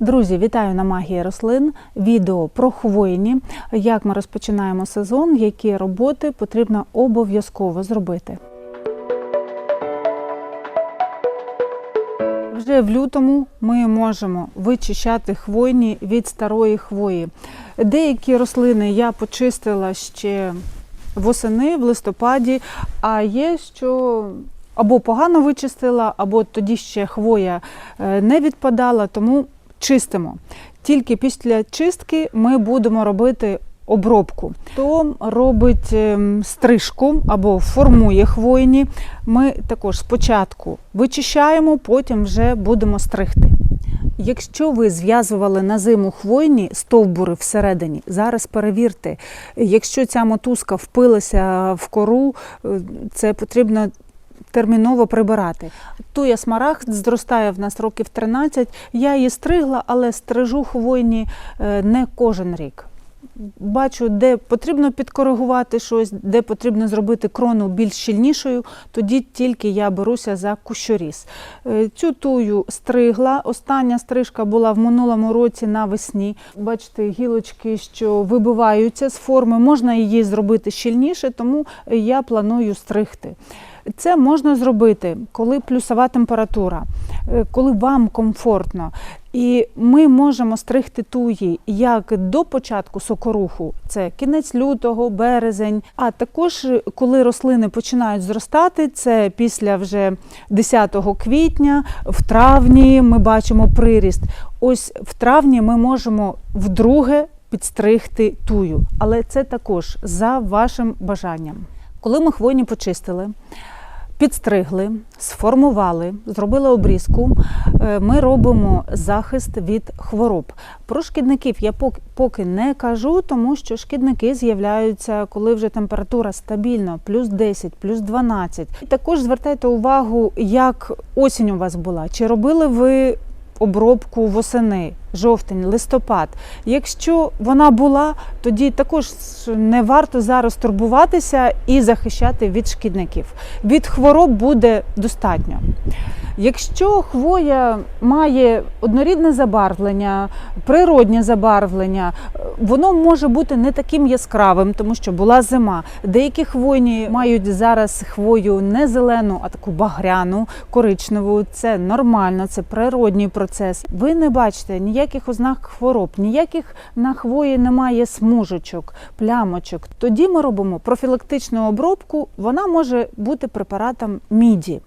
Друзі, вітаю на магії рослин. Відео про хвойні, як ми розпочинаємо сезон, які роботи потрібно обов'язково зробити. Вже в лютому ми можемо вичищати хвойні від старої хвої. Деякі рослини я почистила ще восени, в листопаді, а є, що або погано вичистила, або тоді ще хвоя е, не відпадала, тому чистимо. Тільки після чистки ми будемо робити обробку. Хто робить ем, стрижку або формує хвойні, ми також спочатку вичищаємо, потім вже будемо стригти. Якщо ви зв'язували на зиму хвойні стовбури всередині, зараз перевірте, якщо ця мотузка впилася в кору, е, це потрібно терміново прибирати. Туя смарагд зростає в нас років 13. Я її стригла, але стрижу хвойні е, не кожен рік. Бачу, де потрібно підкоригувати щось, де потрібно зробити крону більш щільнішою, тоді тільки я беруся за кущоріз. Е, Цю тую стригла. Остання стрижка була в минулому році навесні. Бачите, гілочки, що вибиваються з форми, можна її зробити щільніше, тому я планую стригти. Це можна зробити, коли плюсова температура, е, коли вам комфортно. І ми можемо стригти туї як до початку сокоруху, це кінець лютого, березень. А також коли рослини починають зростати, це після вже 10 квітня, в травні ми бачимо приріст. Ось в травні ми можемо вдруге підстригти тую, але це також за вашим бажанням. Коли ми хвойні почистили. Підстригли, сформували, зробили обрізку. е, Ми робимо захист від хвороб. Про шкідників я пок- поки не кажу, тому що шкідники з'являються, коли вже температура стабільна, плюс 10, плюс 12. І також звертайте увагу, як осінь у вас була. Чи робили ви обробку восени, жовтень, листопад. Якщо вона була, тоді також не варто зараз турбуватися і захищати від шкідників. Від хвороб буде достатньо. Якщо хвоя має однорідне забарвлення, природнє забарвлення, воно може бути не таким яскравим, тому що була зима. Деякі хвойні мають зараз хвою не зелену, а таку багряну, коричневу. Це нормально, це природній процес. Ви не бачите ніяких ознак хвороб, ніяких на хвої немає смужечок, плямочок. Тоді ми робимо профілактичну обробку. Вона може бути препаратом міді.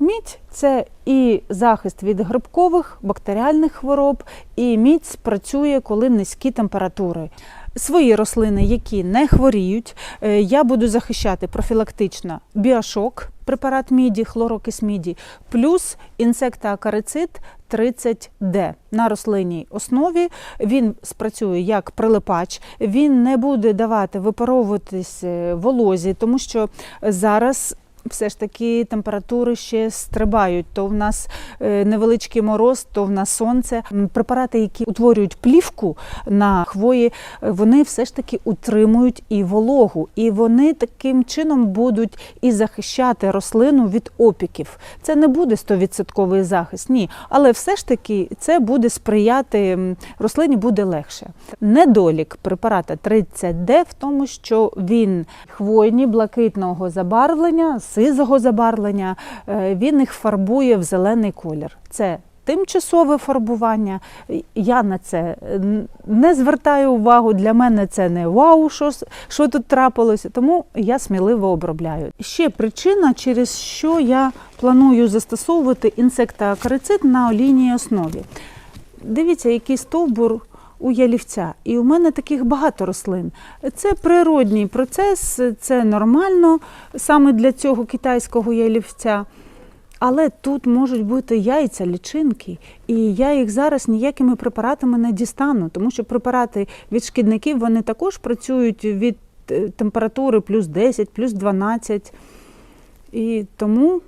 Мідь це і захист від грибкових, бактеріальних хвороб, і мідь працює, коли низькі температури. Свої рослини, які не хворіють, е, я буду захищати профілактично біошок, препарат міді, хлорокис міді, плюс інсектоакарицид 30D на рослинній основі. Він спрацює як прилипач, він не буде давати випаровуватись е, волозі, тому що зараз. Все ж таки температури ще стрибають. То в нас е, невеличкий мороз, то в нас сонце. Препарати, які утворюють плівку на хвої, е, вони все ж таки утримують і вологу, і вони таким чином будуть і захищати рослину від опіків. Це не буде 100% захист, ні, але все ж таки це буде сприяти рослині буде легше. Недолік препарата 30D в тому, що він хвойні блакитного забарвлення, сизого забарвлення, е, він їх фарбує в зелений колір. Це тимчасове фарбування. Я на це не звертаю увагу. Для мене це не вау, що, що тут трапилося, тому я сміливо обробляю. Ще причина, через що я планую застосовувати інсектоакарицид на олійній основі. Дивіться, який стовбур у ялівця. І у мене таких багато рослин. Це природній процес, це нормально саме для цього китайського ялівця. Але тут можуть бути яйця, лічинки, і я їх зараз ніякими препаратами не дістану, тому що препарати від шкідників вони також працюють від е, температури плюс 10, плюс 12. І тому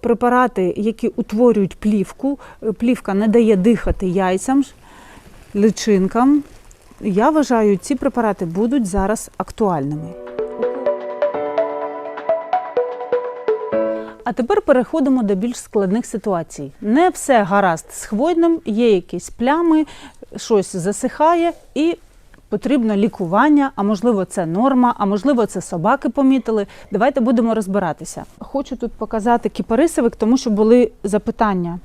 препарати, які утворюють плівку, е, плівка не дає дихати яйцям, личинкам. Я вважаю, ці препарати будуть зараз актуальними. А тепер переходимо до більш складних ситуацій. Не все гаразд з хвойним, є якісь плями, щось засихає і потрібно лікування, а можливо, це норма, а можливо, це собаки помітили. Давайте будемо розбиратися. Хочу тут показати кіпарисовик, тому що були запитання.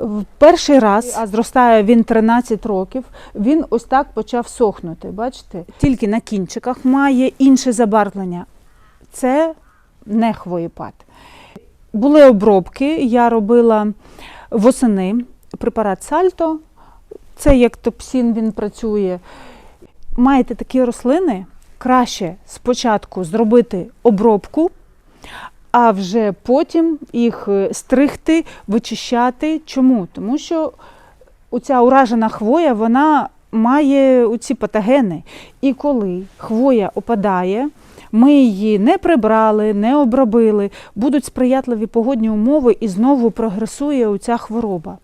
В Перший раз, а зростає він 13 років, він ось так почав сохнути. Бачите? Тільки на кінчиках має інше забарвлення. Це не хвоєпад. Були обробки, я робила восени препарат Сальто. Це як топсін він працює. Маєте такі рослини, краще спочатку зробити обробку, а вже потім їх е, стригти, вичищати. Чому? Тому що оця уражена хвоя вона має оці патогени. І коли хвоя опадає, ми її не прибрали, не обробили, будуть сприятливі погодні умови і знову прогресує оця хвороба.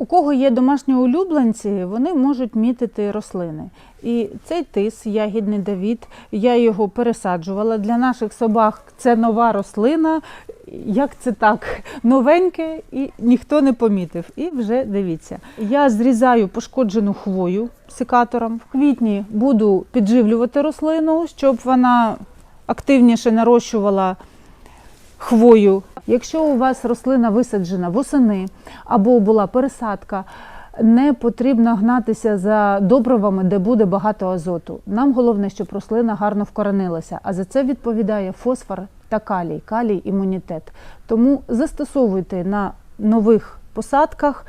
У кого є домашні улюбленці, вони можуть мітити рослини. І цей тис, ягідний Давід, я його пересаджувала. Для наших собак це нова рослина. Як це так? Новеньке і ніхто не помітив. І вже дивіться. Я зрізаю пошкоджену хвою секатором. В квітні буду підживлювати рослину, щоб вона активніше нарощувала хвою. Якщо у вас рослина висаджена восени або була пересадка, не потрібно гнатися за добривами, де буде багато азоту. Нам головне, щоб рослина гарно вкоренилася, а за це відповідає фосфор та калій, калій імунітет. Тому застосовуйте на нових посадках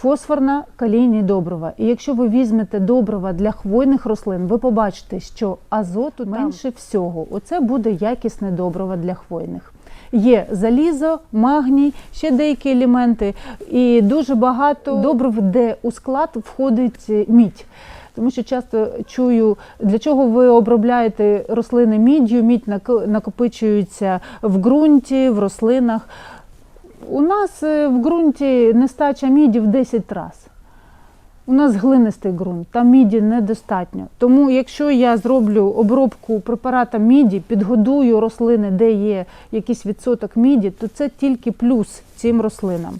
фосфорна калійні добрива. І якщо ви візьмете добрива для хвойних рослин, ви побачите, що азоту менше всього. Оце буде якісне добриво для хвойних. Є залізо, магній, ще деякі елементи, і дуже багато добрив, де у склад входить мідь. Тому що часто чую, для чого ви обробляєте рослини міддю, мідь накопичується в ґрунті, в рослинах. У нас е, в ґрунті нестача міді в 10 разів. У нас глинистий ґрунт, там міді недостатньо. Тому, якщо я зроблю обробку препаратом міді, підгодую рослини, де є якийсь відсоток міді, то це тільки плюс цим рослинам.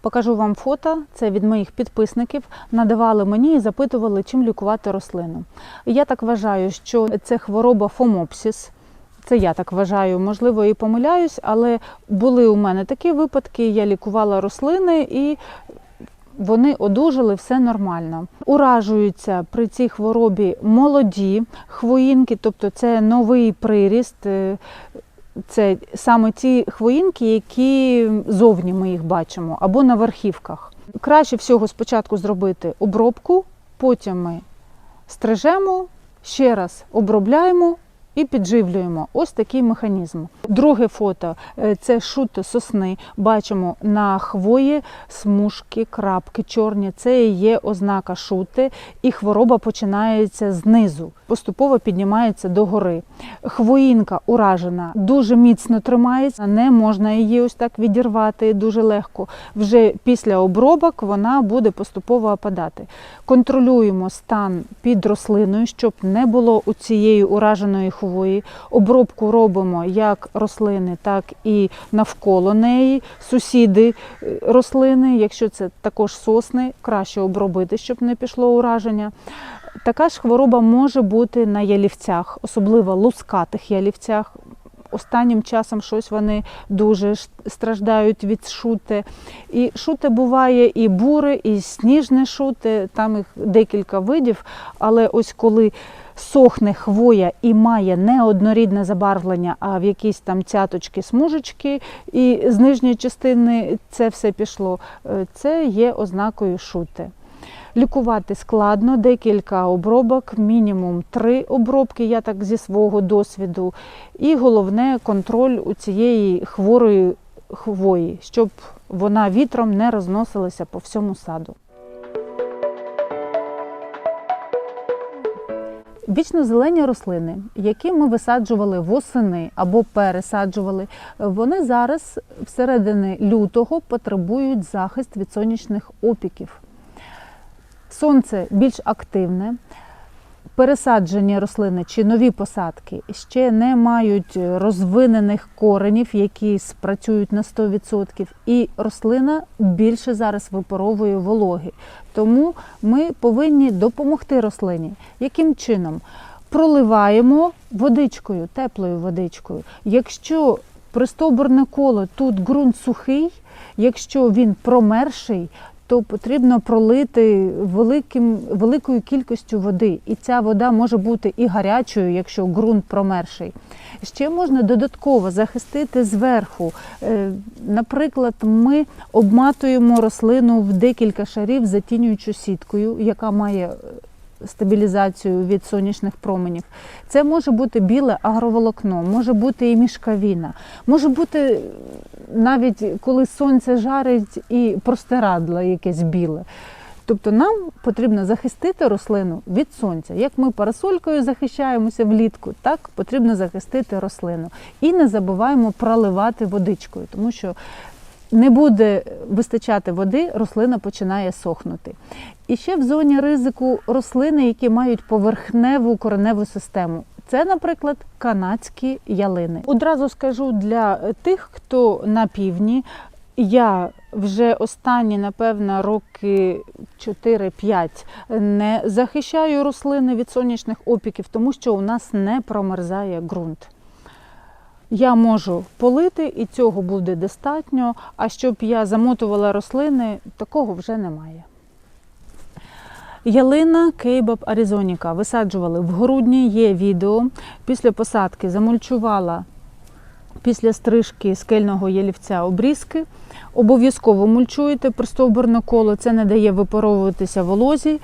Покажу вам фото. Це від моїх підписників. Надавали мені і запитували, чим лікувати рослину. Я так вважаю, що це хвороба фомопсіс. Це я так вважаю, можливо, і помиляюсь, але були у мене такі випадки. Я лікувала рослини і вони одужали, все нормально. Уражуються при цій хворобі молоді хвоїнки, тобто це новий приріст. е, Це саме ті хвоїнки, які зовні ми їх бачимо, або на верхівках. Краще всього спочатку зробити обробку, потім ми стрижемо, ще раз обробляємо і підживлюємо. Ось такий механізм. Друге фото е, це шут сосни. Бачимо на хвої смужки, крапки чорні. Це і є ознака шути, і хвороба починається знизу, поступово піднімається догори. Хвоїнка уражена, дуже міцно тримається, не можна її ось так відірвати дуже легко. Вже після обробок вона буде поступово опадати. Контролюємо стан під рослиною, щоб не було у цієї ураженої хвої. Обробку робимо як рослини, так і навколо неї. Сусіди е, рослини, якщо це також сосни, краще обробити, щоб не пішло ураження. Така ж хвороба може бути на ялівцях, особливо лускатих ялівцях. Останнім часом щось вони дуже страждають від шути. І шути буває і бури, і сніжне шути, там їх декілька видів. Але ось коли сохне хвоя і має не однорідне забарвлення, а в якісь там цяточки, смужечки, і з нижньої частини це все пішло, е, це є ознакою шути. Лікувати складно, декілька обробок, мінімум три обробки, я так зі свого досвіду. І головне контроль у цієї хворої хвої, щоб вона вітром не розносилася по всьому саду. Вічно-зелені рослини, які ми висаджували восени або пересаджували, вони зараз всередині лютого потребують захист від сонячних опіків. Сонце більш активне, пересаджені рослини чи нові посадки ще не мають розвинених коренів, які спрацюють на 100%, і рослина більше зараз випаровує вологи. Тому ми повинні допомогти рослині. Яким чином? Проливаємо водичкою, теплою водичкою. Якщо пристовбурне коло тут ґрунт сухий, якщо він промерший, то потрібно пролити великим, великою кількістю води. І ця вода може бути і гарячою, якщо ґрунт промерший. Ще можна додатково захистити зверху. Е, Наприклад, ми обматуємо рослину в декілька шарів затінюючу сіткою, яка має е, стабілізацію від сонячних променів. Це може бути біле агроволокно, може бути і мішкавіна, може бути навіть коли сонце жарить і простирадло якесь біле. Тобто нам потрібно захистити рослину від сонця. Як ми парасолькою захищаємося влітку, так потрібно захистити рослину. І не забуваємо проливати водичкою, тому що не буде вистачати води, рослина починає сохнути. І ще в зоні ризику рослини, які мають поверхневу кореневу систему. Це, наприклад, канадські ялини. Одразу скажу для тих, хто на півдні. Я вже останні, напевно, роки 4-5 не захищаю рослини від сонячних опіків, тому що у нас не промерзає ґрунт. Я можу полити, і цього буде достатньо. А щоб я замотувала рослини, такого вже немає. Ялина Кейбаб Аризоніка висаджували в грудні, є відео. Після посадки замульчувала після стрижки скельного ялівця обрізки. Обов'язково мульчуєте пристовбурне коло, це не дає випаровуватися волозі,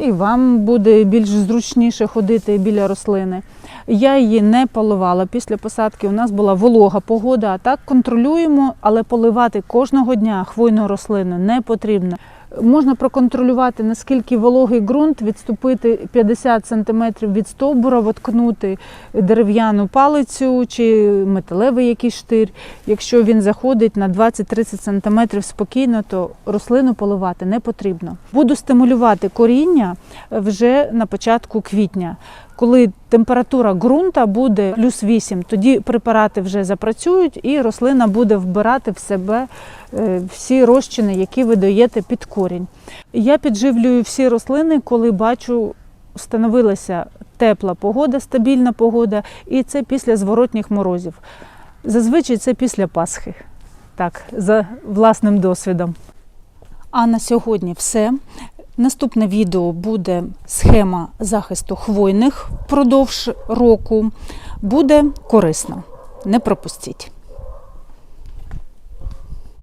і вам буде більш зручніше ходити біля рослини. Я її не поливала після посадки. У нас була волога погода, а так контролюємо, але поливати кожного дня хвойну рослину не потрібно. Можна проконтролювати, наскільки вологий ґрунт, відступити 50 см від стовбура, воткнути дерев'яну палицю чи металевий якийсь штир. Якщо він заходить на 20-30 см спокійно, то рослину поливати не потрібно. Буду стимулювати коріння вже на початку квітня. Коли температура ґрунта буде плюс 8, тоді препарати вже запрацюють і рослина буде вбирати в себе е, всі розчини, які ви даєте під корінь. Я підживлюю всі рослини, коли бачу, становилася тепла погода, стабільна погода, і це після зворотніх морозів. Зазвичай це після Пасхи, так, за власним досвідом. А на сьогодні все. Наступне відео буде схема захисту хвойних впродовж року. Буде корисно. Не пропустіть.